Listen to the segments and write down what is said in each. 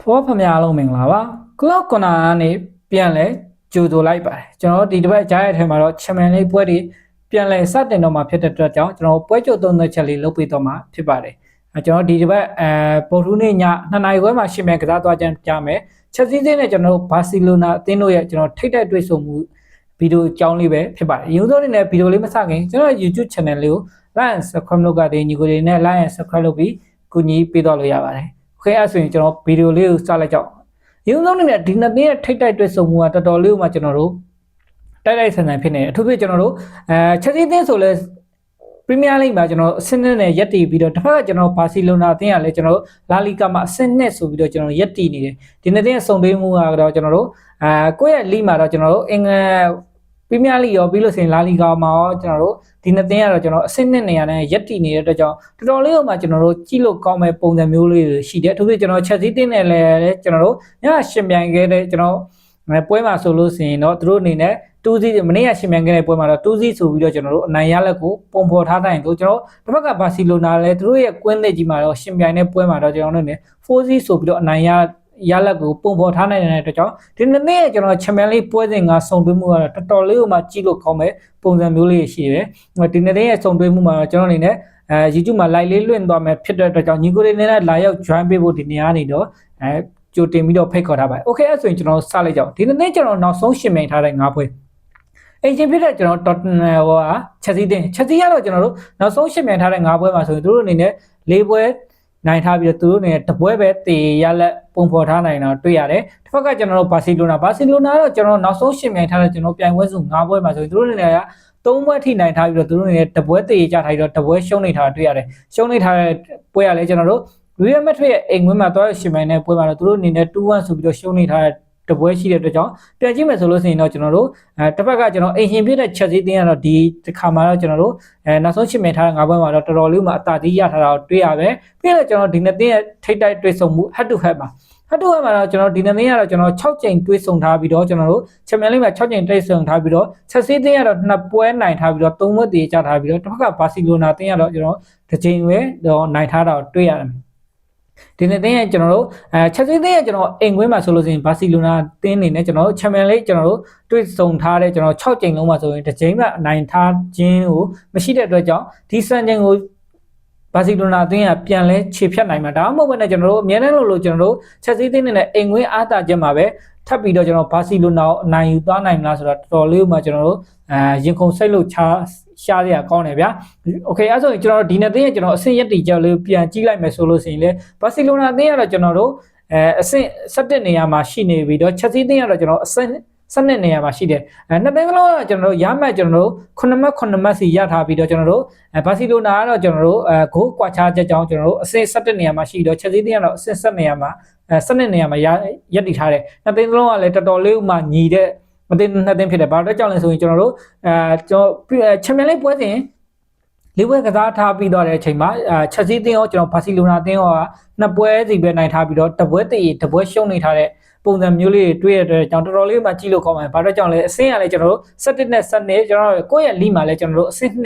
ဖောဖမြအားလုံးမင်္ဂလာပါ cloud corner ကနေပြန်လဲကြိုဆိုလိုက်ပါတယ်ကျွန်တော်တို့ဒီတစ်ပတ်ကြားရတဲ့ထဲမှာတော့ champion လေးပွဲတွေပြန်လဲစတင်တော့မှာဖြစ်တဲ့အတွက်ကြောင့်ကျွန်တော်ပွဲကြိုသုံးသက်ချက်လေးလုပ်ပေးတော့မှာဖြစ်ပါတယ်အဲကျွန်တော်ဒီတစ်ပတ်အဲပေါ်ထူးနေ့ည2နာရီခွဲမှာရှင်မြန်ကစားသွားကြကြမယ်ချက်စီးစင်းနဲ့ကျွန်တော်တို့ဘာစီလိုနာအသင်းတို့ရဲ့ကျွန်တော်ထိတ်တဲ့တွေ့ဆုံမှုဗီဒီယိုအကြောင်းလေးပဲဖြစ်ပါတယ်။ရုံးစိုးနေနဲ့ဗီဒီယိုလေးမစခင်ကျွန်တော် YouTube channel လေးကို like and subscribe လုပ်ကြတဲ့ညီကိုတွေနဲ့ like and subscribe လုပ်ပြီးကူညီပေးတော့လို့ရပါတယ်။ Okay အဲ့ဆိုရင်ကျွန်တော်ဗီဒီယိုလေးကိုစလိုက်ကြအောင်ရုံးဆုံးနေနဲ့ဒီနှစ်သိန်းရဲ့ထိတ်တိုက်တွေ့ဆုံမှုကတော်တော်လေးမှကျွန်တော်တို့တိုက်တိုက်ဆန်ဆန်ဖြစ်နေတယ်အထူးဖြင့်ကျွန်တော်တို့အဲချက်စီးသင်းဆိုလဲပရီးမီးယားလိဂ်မှာကျွန်တော်အဆင့်နဲ့နဲ့ရက်တည်ပြီးတော့တစ်ဖက်ကကျွန်တော်ဘာစီလိုနာအသင်းကလည်းကျွန်တော်လာလီကာမှာအဆင့်နဲ့ဆိုပြီးတော့ကျွန်တော်ရက်တည်နေတယ်ဒီနှစ်သိန်းရဲ့စုံပေးမှုကတော့ကျွန်တော်တို့အဲကိုယ့်ရဲ့လိမှာတော့ကျွန်တော်တို့အင်္ဂလန် ပရီးမီးယားလိရောပြီးလို့ဆိုရင်လာလီဂါမှာရောကျွန်တော်တို့ဒီနှစ်သင်းကတော့ကျွန်တော်အဆင့်နှစ်နေရာနဲ့ရက်တည်နေတဲ့အတွက်ကြောင့်တော်တော်လေးဟိုမှာကျွန်တော်တို့ကြည့်လို့ကောင်းမဲ့ပုံစံမျိုးလေးတွေရှိတယ်အထူးဖြင့်ကျွန်တော်ချက်စီးတင်းနဲ့လည်းကျွန်တော်တို့ညရှင်ပြိုင်ခဲ့တဲ့ကျွန်တော်ပွဲမှာဆိုလို့ဆိုရင်တော့သူတို့အနေနဲ့တူးစီမနေ့ကရှင်မြန်ခဲ့တဲ့ပွဲမှာတော့တူးစီဆိုပြီးတော့ကျွန်တော်တို့အနိုင်ရလက်ကိုပုံဖော်ထားတိုင်းတို့ကျွန်တော်တစ်ဖက်ကဘာစီလိုနာလည်းသူတို့ရဲ့ကွင်းသစ်ကြီးမှာတော့ရှင်ပြိုင်တဲ့ပွဲမှာတော့ကျွန်တော်တို့နေ4စီဆိုပြီးတော့အနိုင်ရ ရလက်ကိုပုံဖော်ထားနိုင်တဲ့အတွက်ကြောင့်ဒီနေ့နေ့ကျွန်တော်ချန်ပီယံလိပွဲစဉ်ကစုံတွဲမှုကတော့တော်တော်လေးကိုမှကြည့်လို့ကောင်းမဲ့ပုံစံမျိုးလေးရှိတယ်။ဒီနေ့နေ့ရဲ့စုံတွဲမှုမှာတော့ကျွန်တော်အနေနဲ့အဲ YouTube မှာ live လေးလွှင့်သွားမယ်ဖြစ်တဲ့အတွက်ကြောင့်ညီကိုလေးနဲ့လာရောက် join ပေးဖို့ဒီနေရာနေတော့အဲကြိုတင်ပြီးတော့ဖိတ်ခေါ်ထားပါတယ်။ Okay အဲ့ဆိုရင်ကျွန်တော်စလိုက်ကြအောင်ဒီနေ့နေ့ကျွန်တော်နောက်ဆုံးရှင်မိန်ထားတဲ့၅ပွဲအင်ဂျင်ဖြစ်တဲ့ကျွန်တော် Tottenham ဟိုဟာချက်စီးတင်ချက်စီးကတော့ကျွန်တော်တို့နောက်ဆုံးရှင်မြန်ထားတဲ့၅ပွဲမှာဆိုရင်တို့အနေနဲ့၄ပွဲ နိုင်ထားပြီးတော့သူတို့အနေနဲ့တပွဲပဲတေရလက်ပုံဖော်ထားနိုင်တာတွေ့ရတယ်။တစ်ဖက်ကကျွန်တော်တို့ဘာစီလိုနာဘာစီလိုနာတော့ကျွန်တော်နောက်ဆုံးရှင်မြိုင်ထားတဲ့ကျွန်တော်ပြိုင်ပွဲစု၅ပွဲမှာဆိုရင်သူတို့အနေနဲ့ကသုံးပွဲထိနိုင်ထားပြီးတော့သူတို့အနေနဲ့တပွဲတေရကြထားပြီးတော့တပွဲရှုံးနေထားတွေ့ရတယ်။ရှုံးနေထားတဲ့ပွဲကလည်းကျွန်တော်တို့ Real Madrid ရဲ့အိမ်ဝင်းမှာသွားရှင်မြိုင်တဲ့ပွဲမှာတော့သူတို့အနေနဲ့2-1ဆိုပြီးတော့ရှုံးနေထားတဲ့ တပွဲရှိတဲ့အတွက်ကြောင့်ပြန်ကြည့်မယ်ဆိုလို့ရှိရင်တော့ကျွန်တော်တို့အဲတစ်ဖက်ကကျွန်တော်အိမ်ရှင်ပြတဲ့ချက်စီးတင်းကတော့ဒီတစ်ခါမှာတော့ကျွန်တော်တို့အဲနောက်ဆုံးရှင်းမြင်ထားတဲ့ငါးပွဲမှာတော့တော်တော်လေးမှအတာတီးရထားတာကိုတွေ့ရပဲပြီးတော့ကျွန်တော်ဒီနှစ်တင်းရဲ့ထိတ်တိုက်တွေ့ဆုံမှု head to head မှာ head to head မှာတော့ကျွန်တော်ဒီနှစ်တင်းကတော့ကျွန်တော်6ကြိမ်တွေ့ဆုံထားပြီးတော့ကျွန်တော်တို့ချန်ပီယံလိမှာ6ကြိမ်တွေ့ဆုံထားပြီးတော့ချက်စီးတင်းကတော့နှစ်ပွဲနိုင်ထားပြီးတော့3ပွဲတည်ကြထားပြီးတော့တစ်ဖက်ကဘာစီလိုနာတင်းကတော့ကျွန်တော်တစ်ကြိမ်ပဲတော့နိုင်ထားတာကိုတွေ့ရတယ် ဒီနေ့တင်းရဲ့ကျွန်တော်တို့အဲချက်စီးတင်းရဲ့ကျွန်တော်အိမ်ခွင်းမှာဆိုလို့ရှိရင်ဘာစီလိုနာတင်းနေနဲ့ကျွန်တော်တို့ချန်ပီယံလိကျွန်တော်တို့တွေ့ဆုံထားတဲ့ကျွန်တော်6ကြိမ်လုံးမှာဆိုရင်တစ်ကြိမ်မှအနိုင်ထားခြင်းကိုမရှိတဲ့အတွက်ကြောင့်ဒီစံချိန်ကိုဘာစီလိုနာအသင်းကပြန်လဲခြေဖြတ်နိုင်မှာဒါမှမဟုတ်ဘဲနဲ့ကျွန်တော်တို့အများနဲ့လို့လို့ကျွန်တော်တို့ချက်စီးတင်းနဲ့အိမ်ခွင်းအားတာချက်မှာပဲ ထပ်ပြီးတော့ကျွန်တော်ဘာစီလိုနာကိုအနိုင်ယူသွားနိုင်မလားဆိုတော့တော်တော်လေးမှကျွန်တော်တို့အဲရင်ခုန်စိတ်လို့ချာရှားရကောင်းတယ်ဗျာ။ Okay အဲ့ဆိုရင်ကျွန်တော်တို့ဒီနေ့သင်းရဲ့ကျွန်တော်အဆင့်ရက်တီကြောက်လေးပြန်ကြည့်လိုက်မယ်ဆိုလို့ရှိရင်လေဘာစီလိုနာအသင်းကတော့ကျွန်တော်တို့အဲအဆင့်17နေရာမှာရှိနေပြီးတော့ချက်စီးသင်းကတော့ကျွန်တော်အဆင့် စနစ်နေရာမှာရှိတယ်အဲနှစ်သိန်းလုံးကကျွန်တော်တို့ရမှတ်ကျွန်တော်တို့9မှတ်9မှတ်စီရထားပြီးတော့ကျွန်တော်တို့အဲဘာစီလိုနာကတော့ကျွန်တော်တို့အဲဂိုးကွာခြားချက်ကြောင့်ကျွန်တော်တို့အဆင့်17နေရာမှာရှိတော့ချက်စီးတင်းကတော့အဆင့်7နေရာမှာအဲစနစ်နေရာမှာရရက်တည်ထားတယ်နှစ်သိန်းလုံးကလည်းတော်တော်လေးမှညီတဲ့မသိနှစ်သိန်းဖြစ်တယ်ဘာလို့ကြောက်လဲဆိုရင်ကျွန်တော်တို့အဲကျွန်တော်ချန်ပီယံလိပွဲစဉ် လေးပွဲကစားထားပြီးတော့တဲ့အချိန်မှာချက်စီးတင်းရောကျွန်တော်ဘာစီလိုနာတင်းရောကနှစ်ပွဲစီပဲနိုင်ထားပြီးတော့တပွဲတည်တပွဲရှုံးနေထားတဲ့ပုံစံမျိုးလေးတွေတွေ့ရတဲ့ကြောင့်တော်တော်လေးမှကြည့်လို့ကောင်းပါတယ်။ဘာလို့ကြောင့်လဲအဆင့်ကလည်းကျွန်တော်တို့17နဲ့17ကျွန်တော်တို့ကိုယ့်ရဲ့လီမှာလည်းကျွန်တော်တို့အဆင့်2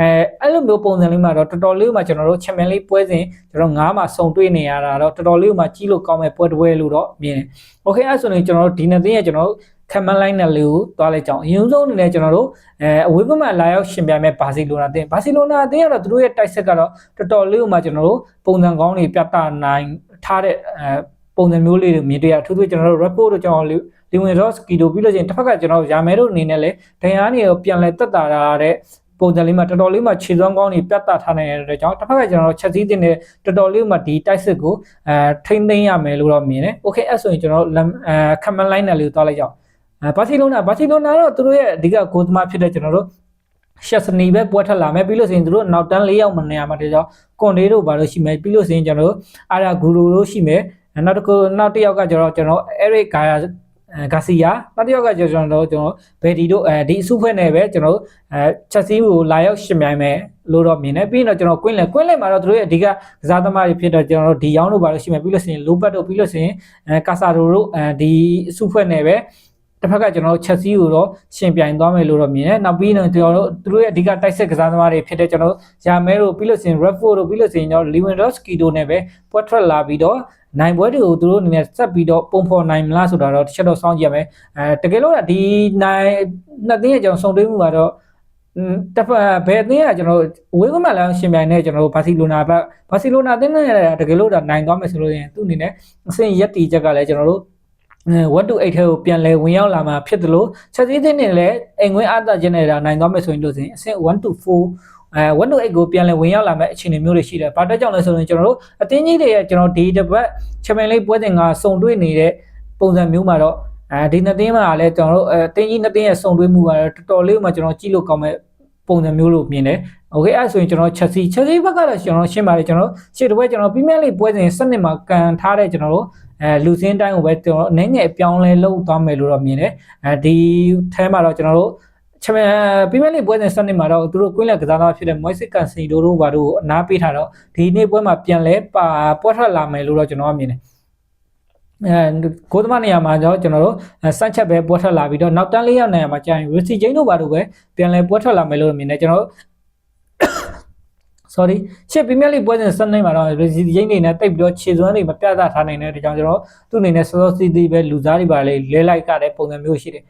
အဲအဲ့လိုမျိုးပုံစံလေးမှာတော့တော်တော်လေးမှကျွန်တော်တို့ချန်ပီယံလိပွဲစဉ်ကျွန်တော်9မှာစုံတွေ့နေရတာတော့တော်တော်လေးမှကြည့်လို့ကောင်းမဲ့ပွဲတစ်ပွဲလို့တော့မြင်တယ်။ Okay အဲ့ဆိုရင်ကျွန်တော်တို့ဒီနေ့သိရကျွန်တော်တို့ ခမန်လိုင်းနယ်လေးကိုတွားလိုက်ကြအောင်အရင်ဆုံးအနေနဲ့ကျွန်တော်တို့အဲအဝေးဘက်မှာလာရောက်ရှင်ပြမဲ့ဘာစီလိုနာအသင်းဘာစီလိုနာအသင်းကတော့သူတို့ရဲ့တိုက်ဆက်ကတော့တော်တော်လေးမှကျွန်တော်တို့ပုံစံကောင်းတွေပြသနိုင်ထားတဲ့အဲပုံစံမျိုးလေးတွေမြင်တွေ့ရထူးထူးကျွန်တော်တို့ report တို့ကျွန်တော်လီဝင်ရော့စကီတို့ပြီးလို့ချင်းတစ်ဖက်ကကျွန်တော်ရာမဲတို့အနေနဲ့လည်းဒဏ်ရာနေကိုပြန်လဲတက်တာရတဲ့ပုံစံလေးမှာတော်တော်လေးမှခြေစွမ်းကောင်းတွေပြတ်သားထားနိုင်တဲ့အတွက်ကြောင့်တစ်ဖက်ကကျွန်တော်ချက်စည်းတင်တဲ့တော်တော်လေးမှဒီတိုက်စစ်ကိုအဲထိမ့်သိမ်းရမယ်လို့တော့မြင်တယ်။ Okay အဲ့ဆိုရင်ကျွန်တော်အဲခမန်လိုင်းနယ်လေးကိုတွားလိုက်ကြအောင်။အဲ ဘာစီလိုနာဘာစီလိုနာတော့သူတို့ရဲ့အဓိကဂိုးသမားဖြစ်တဲ့ကျွန်တော်တို့ရှက်စနီပဲပွဲထွက်လာမယ်ပြီးလို့ဆိုရင်တို့နောက်တန်း၄ယောက်မနေရမှာတကြောင်ကွန်ဒေးတို့ဘာလို့ရှိမယ်ပြီးလို့ဆိုရင်ကျွန်တော်တို့အာရာဂူရူတို့ရှိမယ်နောက်တစ်ခုနောက်တစ်ယောက်ကကျွန်တော်ကျွန်တော်အဲရစ်ဂါယာဂါစီယာနောက်တစ်ယောက်ကကျွန်တော်တို့ကျွန်တော်ဘယ်ဒီတို့အဲဒီအစုဖွဲ့နဲ့ပဲကျွန်တော်အဲချက်စီးကိုလာရောက်ရှင်မြိုင်မယ်လို့တော့မြင်တယ်ပြီးတော့ကျွန်တော်ကွင်းလဲကွင်းလဲမှာတော့တို့ရဲ့အဓိကကစားသမားတွေဖြစ်တော့ကျွန်တော်တို့ဒီရောင်းတို့ဘာလို့ရှိမယ်ပြီးလို့ဆိုရင်လိုဘတ်တို့ပြီးလို့ဆိုရင်အဲကာဆာဒိုတို့အဲဒီအစုဖွဲ့နဲ့ပဲ တစ်ဖက်ကကျွန်တော်တို့ချက်စီကိုတော့ရှင်ပြိုင်သွားမယ်လို့တော့မြင်တယ်နောက်ပြီးတော့ကျွန်တော်တို့သူတို့ရဲ့အဓိကတိုက်စစ်ကစားသမားတွေဖြစ်တဲ့ကျွန်တော်တို့ယာမဲတို့ပြီးလို့ဆိုရင် Redford တို့ပြီးလို့ဆိုရင်ကျွန်တော် Lewandowski တို့နဲ့ပဲပွဲထွက်လာပြီးတော့နိုင်ပွဲတွေကိုသူတို့အနေနဲ့ဆက်ပြီးတော့ပုံဖော်နိုင်မလားဆိုတာတော့တစ်ချက်တော့စောင့်ကြည့်ရမယ်အဲတကယ်လို့ကဒီနိုင်နှစ်သင်းရဲ့ကျွန်တော်စုံတွဲမှုကတော့တဖက်ဘယ်အသင်းကကျွန်တော်ဝေးကမှလည်းရှင်ပြိုင်နေကျွန်တော်ဘာစီလိုနာဘက်ဘာစီလိုနာအသင်းနဲ့တကယ်လို့ဒါနိုင်သွားမယ်ဆိုလို့ရင်သူ့အနေနဲ့အဆင့်ရက်တီချက်ကလည်းကျွန်တော်တို့ 1 to 8ထဲကိုပြန်လဲဝင်ရောက်လာမှာဖြစ်တယ်လို့ချက်သေးသေးနဲ့လည်းအိမ်ငွေအားသာခြင်းနဲ့ဒါနိုင်သွားမယ်ဆိုရင်လို့ဆိုရင်အဆင့်1 to 4အဲ1 to 8ကိုပြန်လဲဝင်ရောက်လာမဲ့အခြေအနေမျိုးတွေရှိတယ်။ဘာတက်ကြောင့်လဲဆိုရင်ကျွန်တော်တို့အတင်းကြီးတွေရဲ့ကျွန်တော်ဒီတစ်ပတ်ချမန်လေးပွဲစဉ်ကစုံတွေ့နေတဲ့ပုံစံမျိုးမှာတော့အဲဒီနှစ်သင်းမှာလည်းကျွန်တော်တို့အဲတင်းကြီးနှစ်သင်းရဲ့စုံတွေ့မှုကတော့တော်တော်လေးမှကျွန်တော်ကြည့်လို့ကောင်းမဲ့ပုံစံမျိုးလို့မြင်တယ်။ Okay အဲ့ဆိုရင်ကျွန်တော် Chelsea Chelsea ဘက်ကတော့ကျွန်တော်ရှင်းပါတယ်ကျွန်တော်ရှေ့တစ်ပွဲကျွန်တော် Premier League ပွဲစဉ်စနစ်မှာကန်ထားတဲ့ကျွန်တော်တို့ အဲလူစင်းတိုင်းကိုပဲကျွန်တော်အနေငယ်အပြောင်းလဲလုပ်သွားမယ်လို့တော့မြင်တယ်အဲဒီထဲမှာတော့ကျွန်တော်တို့ချမပီမယ်လိပွဲစဉ်စနစ်မှာတော့သူတို့ကွင်းလက်ကစားသမားဖြစ်တဲ့ Moise Cansi တို့တို့ဘာတို့အနားပေးထားတော့ဒီနေ့ပွဲမှာပြန်လဲပါပွက်ထွက်လာမယ်လို့တော့ကျွန်တော်ကမြင်တယ်အဲကိုသမနေရာမှာတော့ကျွန်တော်တို့စန့်ချက်ပဲပွက်ထွက်လာပြီးတော့နောက်တန်းလေးရောက်နေရာမှာကြာရင် Risi Jane တို့ဘာတို့ပဲပြန်လဲပွက်ထွက်လာမယ်လို့မြင်တယ်ကျွန်တော်တို့ sorry ရှစ်ပီမီယံလိပွဲစဉ်စနေမှာတော့ Risi Jane နေနဲ့တိတ်ပြီးတော့ခြေစွမ်းတွေမပြသထားနိုင်တဲ့ဒီကြောင့်ကျွန်တော်သူ့အနေနဲ့စောစောစီးစီးပဲလူစားတွေပါလေလဲလိုက်ကြတဲ့ပုံစံမျိုးရှိတယ်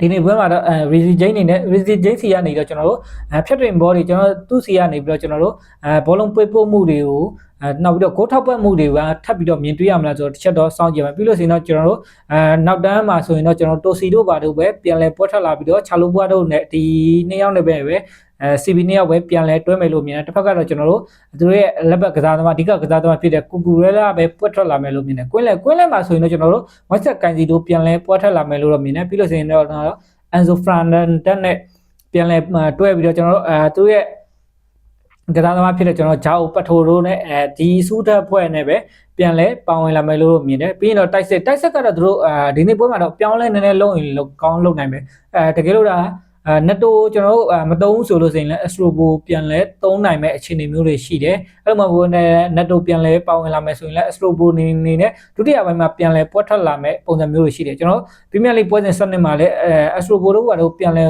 ဒီနေ့ပွဲမှာတော့အဲ Rizzy Jane နေနဲ့ Rizzy Jane စီကနေတော့ကျွန်တော်တို့အဲဖြတ်တွင်ဘောတွေကျွန်တော်သူ့စီကနေပြီးတော့ကျွန်တော်တို့အဲဘောလုံးပွေ့ပို့မှုတွေကိုအဲနောက်ပြီးတော့ကိုထောက်ပတ်မှုတွေကထပ်ပြီးတော့မြင်တွေ့ရမလားဆိုတော့တစ်ချက်တော့စောင့်ကြည့်မယ်ပြီးလို့ဆိုရင်တော့ကျွန်တော်တို့အဲနောက်တန်းမှာဆိုရင်တော့ကျွန်တော်တိုစီတို့ဘာတို့ပဲပြန်လဲပွက်ထွက်လာပြီးတော့ချာလိုဘွားတို့နဲ့ဒီနှစ်ယောက်နဲ့ပဲပဲအဲ CB နှစ်ယောက်ပဲပြန်လဲတွဲမယ်လို့မြင်တယ်တစ်ဖက်ကတော့ကျွန်တော်တို့သူတို့ရဲ့လက်ဘက်ကစားသမားအဓိကကစားသမားဖြစ်တဲ့ကူကူရဲလာပဲပွက်ထွက်လာမယ်လို့မြင်တယ်ကွင်းလဲကွင်းလဲမှာဆိုရင်တော့ကျွန်တော်တို့ WhatsApp ကန်စီတို့ပြန်လဲပွက်ထွက်လာမယ်လို့တော့မြင်တယ်ပြီးလို့ဆိုရင်တော့ Enzo Fernandez နဲ့ပြန်လဲတွဲပြီးတော့ကျွန်တော်တို့အဲသူရဲ့ ကစားသမားဖြစ်တဲ့ကျွန်တော်ဂျာအိုပတ်ထိုတို့နဲ့အဲဒီစူးတက်ဖွဲ့နဲ့ပဲပြန်လဲပါဝင်လာမယ်လို့မြင်တယ်ပြီးရင်တော့တိုက်စစ်တိုက်စစ်ကတော့သူတို့အဲဒီနေ့ပွဲမှာတော့ပြောင်းလဲနည်းနည်းလုံးရင်လို့ကောင်းလုပ်နိုင်မယ်အဲတကယ်လို့ဒါအဲနက်တိုကျွန်တော်တို့မတုံးဆိုလို့ဆိုရင်လည်း Astrobo ပြန်လဲသုံးနိုင်မဲ့အခြေအနေမျိုးတွေရှိတယ်အဲ့လိုမှဘိုးနဲ့နက်တိုပြန်လဲပါဝင်လာမယ်ဆိုရင်လည်း Astrobo နေနေနဲ့ဒုတိယပိုင်းမှာပြန်လဲပွက်ထွက်လာမဲ့ပုံစံမျိုးတွေရှိတယ်ကျွန်တော်ပရီးမီးယားလိပွဲစဉ်စနစ်မှာလည်းအဲ Astrobo တို့ကတော့ပြန်လဲ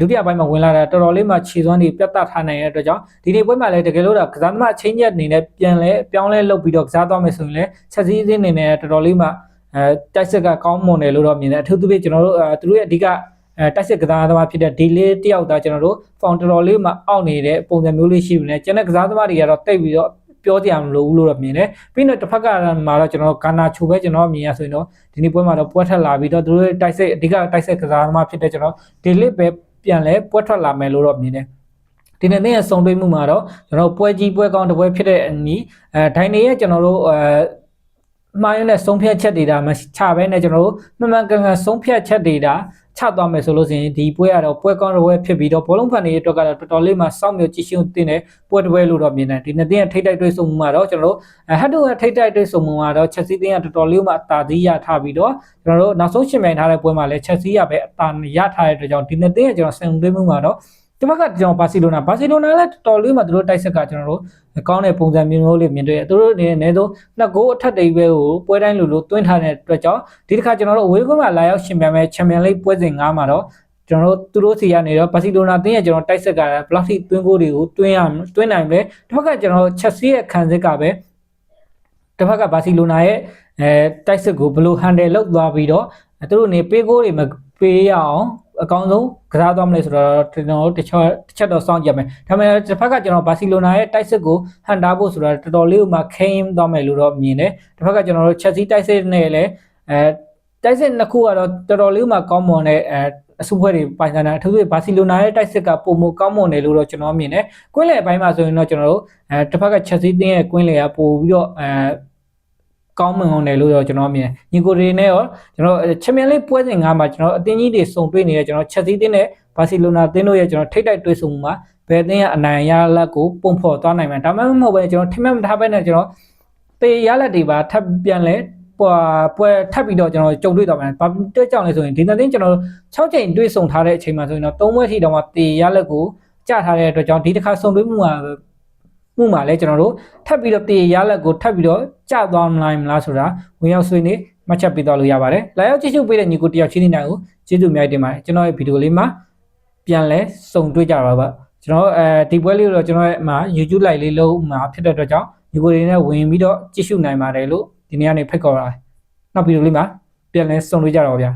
ဒုတိယပိုင်းမှာဝင်လာတာတော်တော်လေးမှခြေစွမ်းတွေပြတ်သားထားနိုင်တဲ့အတွက်ကြောင့်ဒီနေ့ပွဲမှာလည်းတကယ်လို့တော့ကစားသမားအချင်းချက်အနေနဲ့ပြန်လဲပြောင်းလဲလုပ်ပြီးတော့ကစားသွားမယ်ဆိုရင်လည်းချက်စည်းစည်းအနေနဲ့တော်တော်လေးမှအဲတိုက်ဆက်ကကောင်းမွန်တယ်လို့တော့မြင်တယ်အထူးသဖြင့်ကျွန်တော်တို့အဲသူတို့ရဲ့အဓိကအဲတိုက်စစ်ကစားသမားဖြစ်တဲ့ဒီလေးတယောက်သားကျွန်တော်တို့ဖောင်တော်တော်လေးမှအောက်နေတဲ့ပုံစံမျိုးလေးရှိပြီလေကျန်တဲ့ကစားသမားတွေကတော့တိတ်ပြီးတော့ပြောကြရမလို့ဘူးလို့တော့မြင်တယ်ပြီးတော့တစ်ဖက်ကမှာတော့ကျွန်တော်ကာနာချိုပဲကျွန်တော်မြင်ရဆိုရင်တော့ဒီနေ့ပွဲမှာတော့ပွဲထက်လာပြီးတော့သူတို့တိုက်စစ်အဓိကတိုက်စစ်ကစားသမားဖြစ်တဲ့ကျွန်တော်ဒီလေးပဲ ပြန်လဲပွဲထွက်လာမယ်လို့တော့မြင်တယ်ဒီနေ့နေ့ဆုံတွေ့မှုမှာတော့ကျွန်တော်ပွဲကြီးပွဲကောင်းတစ်ပွဲဖြစ်တဲ့အနီးအဲဒိုင်နေရဲ့ကျွန်တော်တို့အဲ မှားရတဲ့ဆုံးဖြတ်ချက်တွေဒါမချဘဲနဲ့ကျွန်တော်တို့မှန်မှန်ကန်ကန်ဆုံးဖြတ်ချက်တွေဒါချသွားမယ်ဆိုလို့ရှိရင်ဒီပွဲကတော့ပွဲကောင်းတစ်ပွဲဖြစ်ပြီးတော့ဘောလုံးဖန်တွေအတွက်ကတော့တော်တော်လေးမှစောင့်မျှော်ကြည့်ရှုတင်တဲ့ပွဲတစ်ပွဲလို့တော့မြင်တယ်ဒီနှစ်သင်းရဲ့ထိထိတိုက်တွေ့ဆုံမှုမှာတော့ကျွန်တော်တို့ဟတ်တူရဲ့ထိထိတိုက်တွေ့ဆုံမှုမှာတော့ချက်စီသင်းကတော်တော်လေးမှအသာသီးရထားပြီးတော့ကျွန်တော်တို့နောက်ဆုံးရှင်မြိုင်ထားတဲ့ပွဲမှာလည်းချက်စီကပဲအသာရထားတဲ့အတွက်ကြောင့်ဒီနှစ်သင်းရဲ့ကျွန်တော်ဆင်သွင်းမှုမှာတော့ ဒီဘက်ကကျွန်တော်ဘာစီလိုနာဘာစီလိုနာလည်းတော်တော်လေးမှသူတို့တိုက်ဆက်ကကျွန်တော်တို့ကောင်းတဲ့ပုံစံမျိုးမျိုးလေးမြင်တွေ့တယ်သူတို့အနေနဲ့အနည်းဆုံးနှစ်ဂိုးအထက်တိတ်ပဲကိုပွဲတိုင်းလိုလိုတွင်းထားတဲ့အတွက်ကြောင့်ဒီတစ်ခါကျွန်တော်တို့အဝေးကွင်းမှာလာရောက်ရှင်ပြိုင်မဲ့ချန်ပီယံလိပွဲစဉ်9မှာတော့ကျွန်တော်တို့သူတို့စီကနေတော့ဘာစီလိုနာတင်းရဲ့ကျွန်တော်တိုက်ဆက်ကဘလောက်ထိတွင်းကိုတွေကိုတွင်းရတွင်းနိုင်မလဲတစ်ဖက်ကကျွန်တော်ချက်စီရဲ့ခံစစ်ကပဲတစ်ဖက်ကဘာစီလိုနာရဲ့အဲတိုက်စစ်ကိုဘယ်လို handle လုပ်သွားပြီးတော့သူတို့နေပေးကိုတွေမပေးရအောင် အကောင်းဆုံးကစားသွားမလဲဆိုတော့ကျွန်တော်တို့တစ်ချက်တစ်ချက်တော့စောင့်ကြည့်မယ်ဒါပေမဲ့တစ်ဖက်ကကျွန်တော်ဘာစီလိုနာရဲ့တိုက်စစ်ကိုဟန်တာဖို့ဆိုတော့တော်တော်လေးမှခိမ့်သွားမယ်လို့တော့မြင်တယ်တစ်ဖက်ကကျွန်တော်တို့ချက်စီတိုက်စစ်နဲ့လည်းအဲတိုက်စစ်နှစ်ခုကတော့တော်တော်လေးမှကောင်းမွန်တဲ့အဲအစုဖွဲ့တွေပိုင်ဆိုင်တာအထူးသဖြင့်ဘာစီလိုနာရဲ့တိုက်စစ်ကပုံမကောင်းမွန်တယ်လို့တော့ကျွန်တော်မြင်တယ်ကွင်းလေအပိုင်းမှာဆိုရင်တော့ကျွန်တော်တို့အဲတစ်ဖက်ကချက်စီတင်းရဲ့ကွင်းလေကပို့ပြီးတော့အဲ ကောင်းမွန်အောင်တယ်လို့တော့ကျွန်တော်မြင်ညီကိုတွေနဲ့ရောကျွန်တော်ချန်ပီယံလိပွဲစဉ်၅မှာကျွန်တော်အသင်းကြီးတွေစုံတွေ့နေတဲ့ကျွန်တော်ချက်စီးတင်းနဲ့ဘာစီလိုနာအသင်းတို့ရဲ့ကျွန်တော်ထိတ်တိုက်တွေ့ဆုံမှုမှာဘယ်အသင်းကအနိုင်ရလက်ကိုပုံဖော်သွားနိုင်မှာဒါမှမဟုတ်ပဲကျွန်တော်ထိမှတ်မထားဘဲနဲ့ကျွန်တော်တေရလက်တွေပါထပ်ပြန်လဲပွာပွဲထပ်ပြီးတော့ကျွန်တော်ကြုံတွေ့တော့မယ်ဘာတက်ကြောင်လဲဆိုရင်ဒီနေ့ကျွန်တော်6ချိန်တွေ့ဆုံထားတဲ့အချိန်မှာဆိုရင်တော့3ဝက်ထိတောင်မှတေရလက်ကိုကြထားတဲ့အတွက်ကြောင့်ဒီတစ်ခါစုံတွေ့မှုမှာ မှုမှာလဲကျွန်တော်တို့ထပ်ပြီးတော့တေရလက်ကိုထပ်ပြီးတော့ကျသွားမလားမလားဆိုတာဝင်ရောက်ဆွေးနွေးမှတ်ချက်ပေးသွားလို့ရပါတယ်လာရောက်ကြည့်ရှုပေးတဲ့ညီကိုတယောက်ချင်းနေနိုင်ကိုကျေးဇူးအများကြီးတင်ပါတယ်ကျွန်တော်ရဲ့ဗီဒီယိုလေးမှာပြန်လဲစုံတွေ့ကြတော့ပါကျွန်တော်အဲဒီပွဲလေးကိုတော့ကျွန်တော်ရဲ့မှာ YouTube live လေးလုံးမှာဖြစ်တဲ့အတွက်ကြောင့်ညီကိုတွေနဲ့ဝင်ပြီးတော့ကြည့်ရှုနိုင်ပါတယ်လို့ဒီနေ့ကနေဖိတ်ခေါ်တာနောက်ဗီဒီယိုလေးမှာပြန်လဲစုံတွေ့ကြတော့ပါဗျာ